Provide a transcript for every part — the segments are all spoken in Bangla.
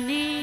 Nani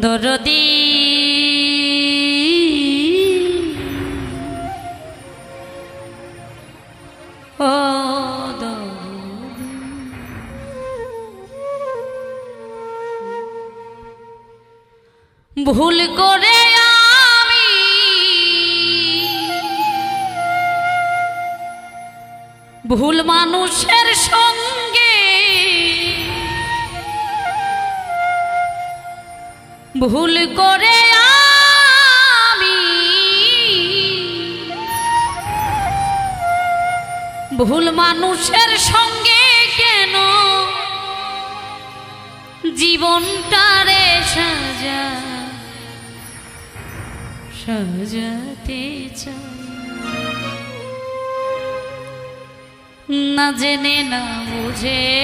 দরদি ও ভুল করে আমি ভুল মানুষের সব ভুল করে আমি ভুল মানুষের সঙ্গে কেন জীবনটারে সাজা, সাজাতে চা না জেনে, না বুঝে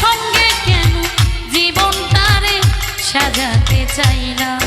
সঙ্গে কেন জীবনটারে সাজাতে চাইলাম